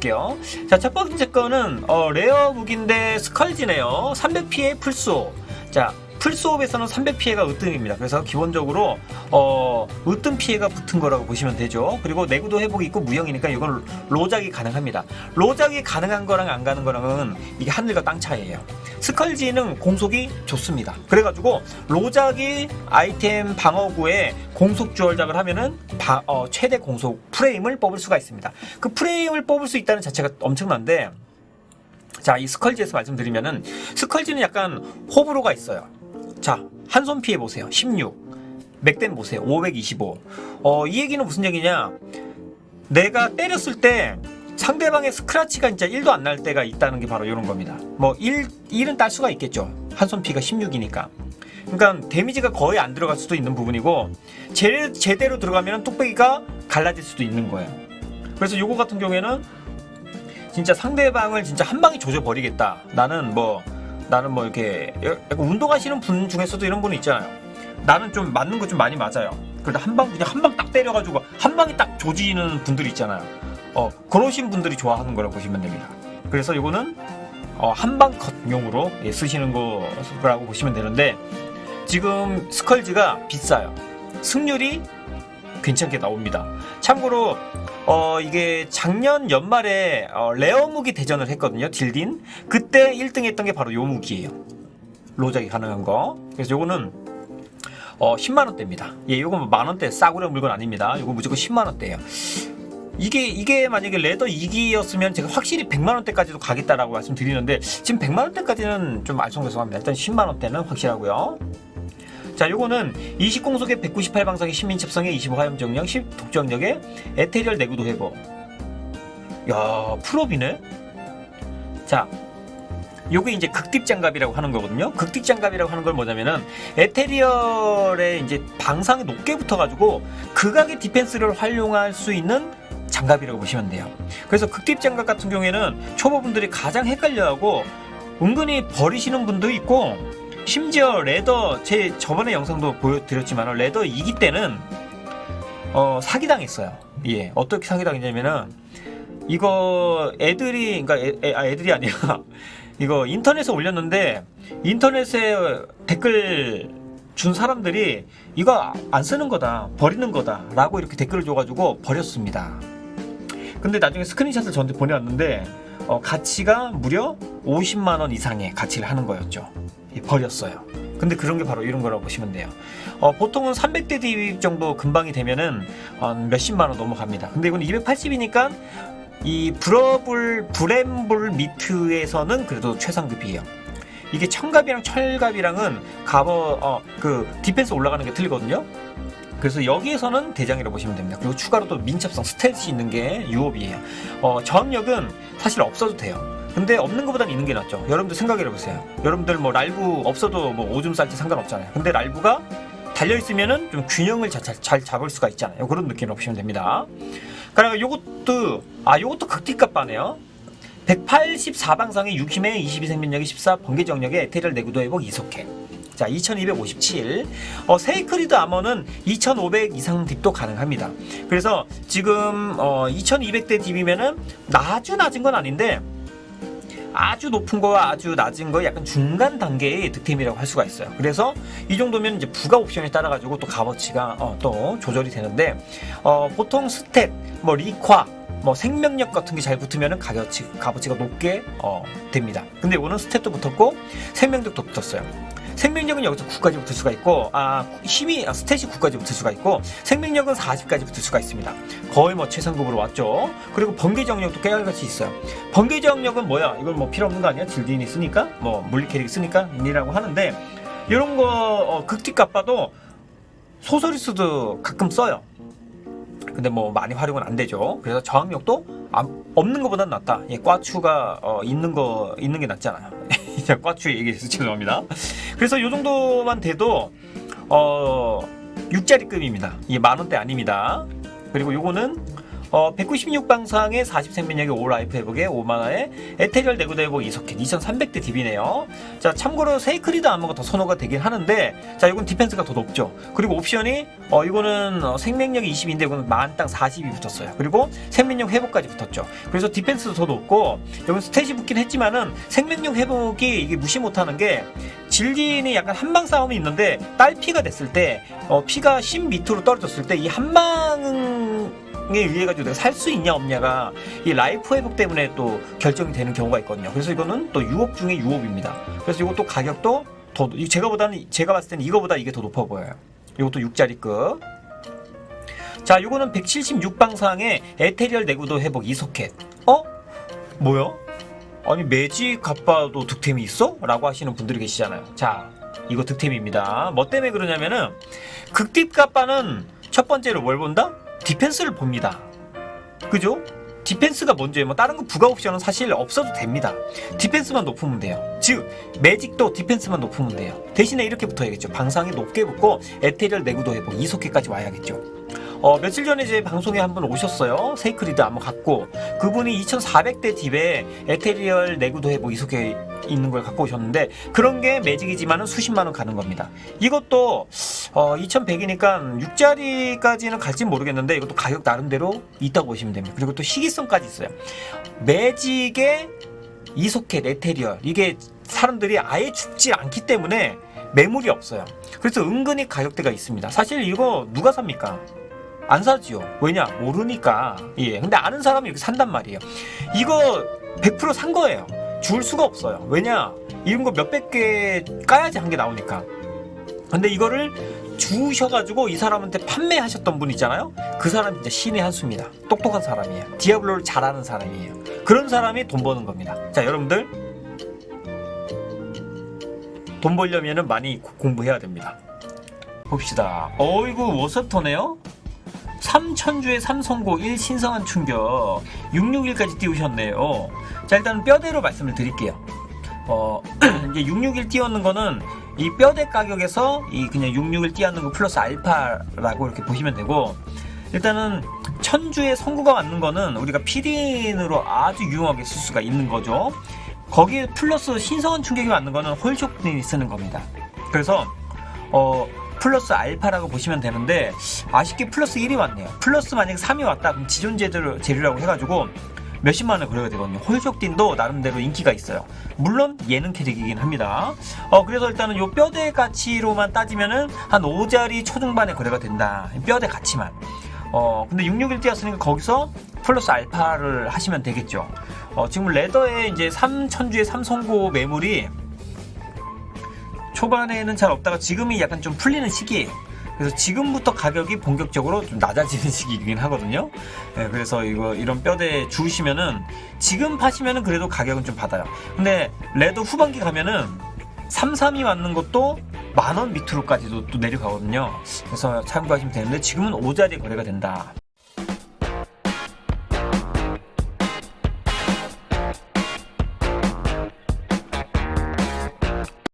볼게요. 자, 첫 번째 거는 어, 레어 무기인데 스컬지네요. 300피해 풀소. 자, 풀소업에서는 300피해가 으뜸입니다. 그래서 기본적으로 어, 으뜸 피해가 붙은 거라고 보시면 되죠. 그리고 내구도 회복이 있고 무형이니까 이건 로작이 가능합니다. 로작이 가능한 거랑 안 가는 거랑은 이게 하늘과 땅 차이예요. 스컬지는 공속이 좋습니다. 그래가지고 로작이 아이템 방어구에 공속 주얼작을 하면은 바- 어, 최대 공속 프레임을 뽑을 수가 있습니다. 그 프레임을 뽑을 수 있다는 자체가 엄청난데 자, 이 스컬지에서 말씀드리면은 스컬지는 약간 호불호가 있어요. 자, 한 손 피해 보세요. 16. 맥댐 보세요. 525. 어, 이 얘기는 무슨 얘기냐? 내가 때렸을 때 상대방의 스크라치가 진짜 1도 안 날 때가 있다는 게 바로 이런 겁니다. 뭐 1, 1은 딸 수가 있겠죠. 한 손 피가 16이니까. 그러니까 데미지가 거의 안 들어갈 수도 있는 부분이고 제, 제대로 들어가면 뚝배기가 갈라질 수도 있는 거예요. 그래서 요거 같은 경우에는 진짜 상대방을 진짜 한 방에 조져버리겠다. 나는 뭐 나는 뭐 이렇게 운동하시는 분 중에서도 이런 분이 있잖아요. 나는 좀 맞는 거 좀 많이 맞아요. 그래도 한방 그냥 한 방 딱 때려가지고 한 방에 딱 조지는 분들이 있잖아요. 어 그러신 분들이 좋아하는 거라고 보시면 됩니다. 그래서 이거는 어, 한방 컷용으로 예, 쓰시는 거라고 보시면 되는데 지금 스컬즈가 비싸요. 승률이 괜찮게 나옵니다. 참고로 어 이게 작년 연말에 어, 레어 무기 대전을 했거든요. 딜딘. 그때 1등 했던 게 바로 요 무기예요. 로작이 가능한 거. 그래서 요거는 어 10만 원대입니다. 예, 요거 만 원대 싸구려 물건 아닙니다. 요거 무조건 10만 원대예요. 이게 이게 만약에 레더 2기였으면 제가 확실히 100만 원대까지도 가겠다라고 말씀드리는데 지금 100만 원대까지는 좀 알쏭달쏭합니다. 일단 10만 원대는 확실하고요. 자, 요거는 20공속에 198방석의 신민첩성에 25화염 정력, 10 독정력에 에테리얼 내구도 회복. 야, 풀업이네. 자, 요게 이제 극딥 장갑이라고 하는 거거든요. 극딥 장갑이라고 하는 건 뭐냐면은 에테리얼에 이제 방상이 높게 붙어가지고 극악의 디펜스를 활용할 수 있는 장갑이라고 보시면 돼요. 그래서 극딥 장갑 같은 경우에는 초보분들이 가장 헷갈려하고 은근히 버리시는 분도 있고 심지어 레더 제 저번에 영상도 보여드렸지만 레더 2기 때는 어, 사기당했어요. 예, 어떻게 사기당했냐면은 이거 애들이 그러니까 애, 애- 아, 애들이 아니라 이거 인터넷에 올렸는데 인터넷에 댓글 준 사람들이 이거 안 쓰는 거다 버리는 거다 라고 이렇게 댓글을 줘가지고 버렸습니다. 근데 나중에 스크린샷을 저한테 보내왔는데 어, 가치가 무려 50만 원 이상의 가치를 하는 거였죠. 예, 버렸어요. 근데 그런 게 바로 이런 거라고 보시면 돼요. 어, 보통은 300대 D 정도 금방이 되면은 어, 몇십만 원 넘어갑니다. 근데 이건 280이니까 이 브러블 브렘블 미트에서는 그래도 최상급이에요. 이게 청갑이랑 철갑이랑은 가버 어 그 디펜스 올라가는 게 틀리거든요. 그래서 여기에서는 대장이라고 보시면 됩니다. 그리고 추가로 또 민첩성 스탯이 있는 게 유업이에요. 어, 저항력은 사실 없어도 돼요. 근데 없는 것보다는 있는 게 낫죠. 여러분들 생각해 보세요. 여러분들 뭐 랄부 없어도 뭐 오줌 쌀때 상관없잖아요. 근데 랄부가 달려 있으면은 좀 균형을 잘, 잘, 잘 잡을 수가 있잖아요. 그런 느낌으로 보시면 됩니다. 그러니까 요것도 아 요것도 극딜값바네요. 184방상의 6힘에 22생명력이 14 번개정력에 에테리얼 내구도 회복 이속해. 자, 2257. 어, 세이크리드 아머는 2500 이상 딥도 가능합니다. 그래서 지금 어, 2200대 딥이면은 아주 낮은 건 아닌데 아주 높은 거와 아주 낮은 거 약간 중간 단계의 득템이라고 할 수가 있어요. 그래서 이 정도면 이제 부가 옵션에 따라 가지고 또 값어치가 어, 또 조절이 되는데 어, 보통 스탯, 뭐 리ኳ, 뭐 생명력 같은 게 잘 붙으면 가격치 값어치가 높게 어, 됩니다. 근데 이거는 스탯도 붙었고 생명력도 붙었어요. 생명력은 여기서 9까지 붙을 수가 있고 아 힘이 아, 스탯이 9까지 붙을 수가 있고 생명력은 40까지 붙을 수가 있습니다. 거의 뭐 최상급으로 왔죠. 그리고 번개 정력도 깨알같이 있어요. 번개 정력은 뭐야? 이건 뭐 필요 없는 거 아니야? 질딘이 쓰니까 뭐 물리 캐릭이 쓰니까 이라고 하는데 이런 거 어, 극딜 값봐도 소서리스도 가끔 써요. 근데 뭐 많이 활용은 안 되죠. 그래서 저항력도 안- 없는 것보다는 낫다. 예, 꽈추가 어, 있는 거 있는 게 낫잖아요. 이제 꽈추 얘기해서 죄송합니다. 그래서 이 정도만 돼도 어 6짜리급입니다. 이게 만 원대 아닙니다. 그리고 요거는 어, 196방상에 40 생명력의 올 라이프 회복에 5만화에 에테리얼 내구도 회복 2소켓 2300대 딥이네요. 자, 참고로 세이크리드 아머가 더 선호가 되긴 하는데, 자, 이건 디펜스가 더 높죠. 그리고 옵션이, 어, 이거는 어, 생명력이 20인데, 이거는 만땅 40이 붙었어요. 그리고 생명력 회복까지 붙었죠. 그래서 디펜스도 더 높고, 여기는 스탯이 붙긴 했지만은 생명력 회복이 이게 무시 못하는 게, 질린이 약간 한방 싸움이 있는데, 딸피가 됐을 때, 어, 피가 10 밑으로 떨어졌을 때, 이 한방에 의해 가지고 내가 살 수 있냐 없냐가 이 라이프 회복 때문에 또 결정이 되는 경우가 있거든요. 그래서 이거는 또 유업 중에 유업입니다. 그래서 이것도 가격도 더 이- 제가 보다는 제가 봤을 때는 이거보다 이게 더 높아 보여요. 이것도 6짜리급. 자, 이거는 176방상의 에테리얼 내구도 회복 2소켓. 어? 뭐야? 아니 매직 갑바도 득템이 있어? 라고 하시는 분들이 계시잖아요. 자, 이거 득템입니다. 뭐 때문에 그러냐면은 극딥 갑바는 첫 번째로 뭘 본다? 디펜스를 봅니다. 그죠? 디펜스가 먼저예요. 뭐 다른 거 부가 옵션은 사실 없어도 됩니다. 디펜스만 높으면 돼요. 즉 매직도 디펜스만 높으면 돼요. 대신에 이렇게 붙어야겠죠. 방상이 높게 붙고 에테리얼 내구도 회복 2소켓까지 와야겠죠. 어, 며칠 전에 제 방송에 한 분 오셨어요. 세이크리드 한번 갖고 그분이 2,400대 딥에 에테리얼 내구도 회복 2소켓 있는 걸 갖고 오셨는데 그런 게 매직이지만은 수십만 원 가는 겁니다. 이것도 어, 2,100이니까 6짜리까지는 갈지 모르겠는데 이것도 가격 나름대로 있다고 보시면 됩니다. 그리고 또 희귀성까지 있어요. 매직의 이소켓 에테리얼 이게 사람들이 아예 죽지 않기 때문에 매물이 없어요. 그래서 은근히 가격대가 있습니다. 사실 이거 누가 삽니까? 안 사지요. 왜냐? 모르니까. 예. 근데 아는 사람이 이렇게 산단 말이에요. 이거 100%산 거예요. 줄 수가 없어요. 왜냐? 이런 거 몇백 개 까야지 한개 나오니까. 근데 이거를 주셔가지고 이 사람한테 판매하셨던 분 있잖아요. 그 사람이 진짜 신의 한 수입니다. 똑똑한 사람이에요. 디아블로를 잘하는 사람이에요. 그런 사람이 돈 버는 겁니다. 자, 여러분들 돈 벌려면은 많이 고- 공부해야 됩니다. 봅시다. 어이구 워서터네요. 3천주의 삼성고 1 신성한 충격 661까지 띄우셨네요. 자 일단 뼈대로 말씀을 드릴게요. 어 이제 661 띄웠는 거는 이 뼈대 가격에서 이 그냥 661 띄웠는 거 플러스 알파라고 이렇게 보시면 되고 일단은 천주의 성구가 맞는 거는 우리가 피린으로 아주 유용하게 쓸 수가 있는 거죠. 거기에 플러스 신성한 충격이 맞는 거는 홀쇼크님이 쓰는 겁니다. 그래서 어 플러스 알파라고 보시면 되는데 아쉽게 플러스 1이 왔네요. 플러스 만약에 3이 왔다 그럼 지존 재료, 재료라고 해가지고 몇십만 원에 걸어야 되거든요. 홀쇼딘도 나름대로 인기가 있어요. 물론 예능 캐릭이긴 합니다. 어 그래서 일단은 요 뼈대 가치로만 따지면은 한 5자리 초중반에 거래가 된다. 뼈대 가치만. 어 근데 661 띄었으니까 거기서 플러스 알파를 하시면 되겠죠. 어 지금 레더에 이제 3천주의 삼성고 매물이 초반에는 잘 없다가 지금이 약간 좀 풀리는 시기예요. 그래서 지금부터 가격이 본격적으로 좀 낮아지는 시기이긴 하거든요. 네, 그래서 이거 이런 뼈대 주시면은 지금 파시면은 그래도 가격은 좀 받아요. 근데 레더 후반기 가면은 33이 맞는 것도 만원 밑으로까지도 또 내려가거든요. 그래서 참고하시면 되는데 지금은 5자리 거래가 된다.